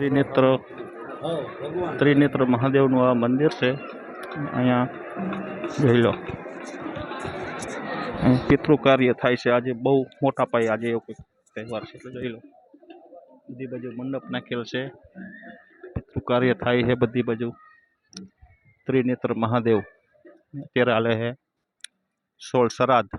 त्रिनेत्र त्रिनेत्र महादेव नु आ मंदिर से अँ लो पितृ कार्य थाय से आज बहुत मोटा पाये आज त्यौहार से जी लो बड़ी बाजू मंडप नाखेल से पितृ कार्य थाय है बड़ी बाजू त्रिनेत्र महादेव अत्य है सोल सराध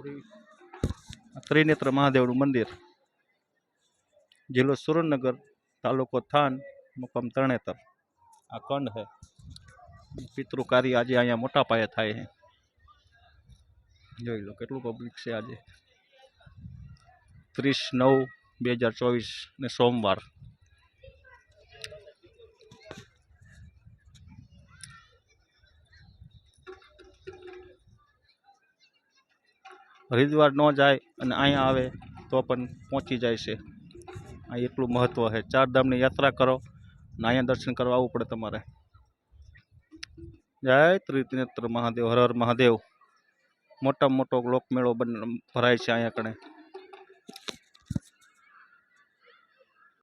ત્રી આત્રિનેત્ર મહાદેવનું મંદિર જિલ્લો સુરનગર તાલુકો થાન મુકમતણેતર આ કંડ છે પિતૃકારી આજે અહીંયા મોટો પાયા થાય છે જોઈ લો કેટલું પબ્લિક છે આજે 39 2024 ને સોમવાર હરિદ્વાર ન જાય અને અહીંયા આવે તો પણ પહોંચી જાય છે અહીં એટલું મહત્ત્વ છે ચારધામની યાત્રા કરો અને અહીંયા દર્શન કરવા આવવું પડે તમારે જય ત્રિનેત્ર મહાદેવ હર હર મહાદેવ મોટામાં મોટો લોકમેળો બન ભરાય છે અહીંયા કણે